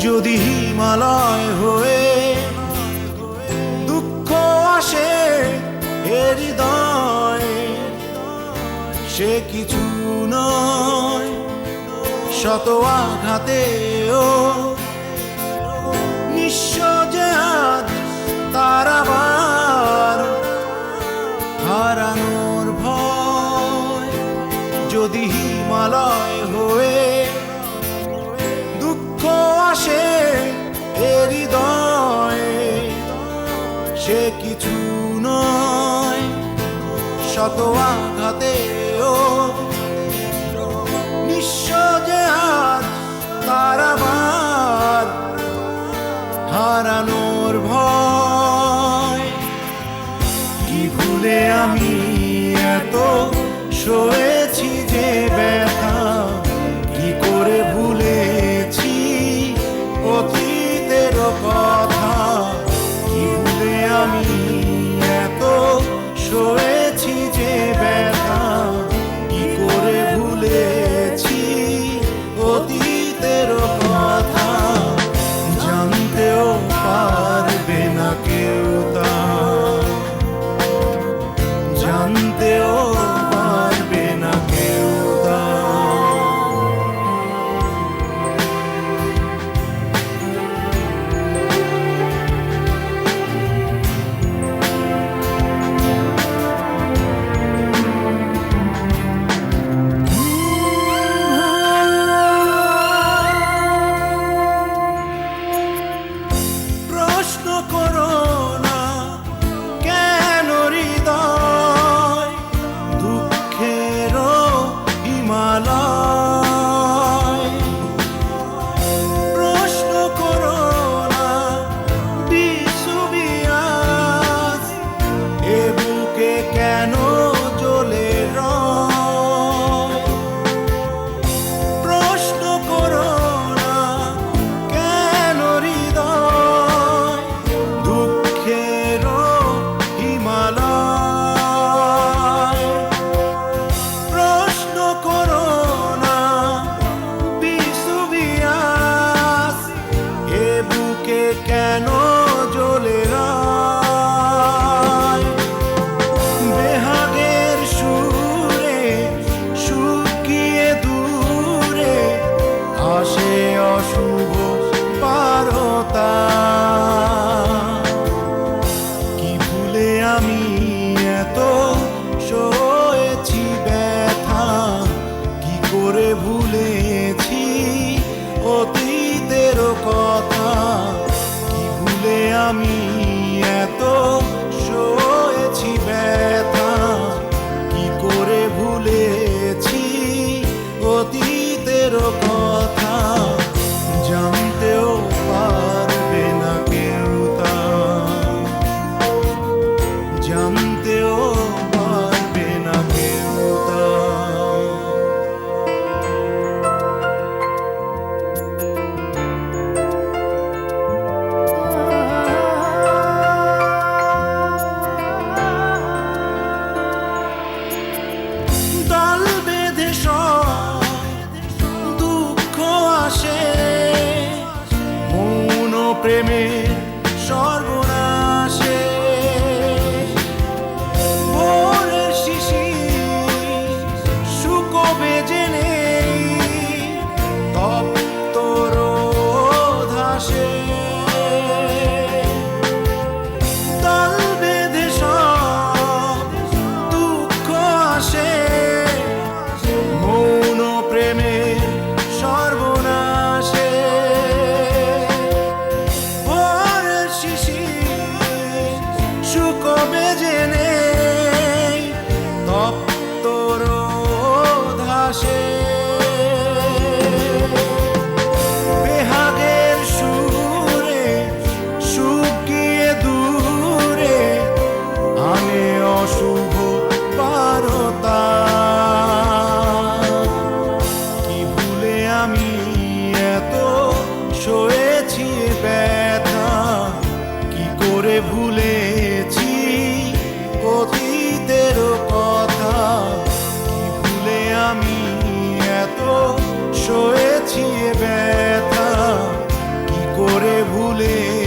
যদি হিমালয় হয়ে দুঃখ আসে হৃদয় সে কিছু নয় শত আঘাতেও নিঃশ্বাস শত আঘাতেও যে হাত তার হারানো de mí. কিছু কবে জেনে তপ্তর ধাসে भूले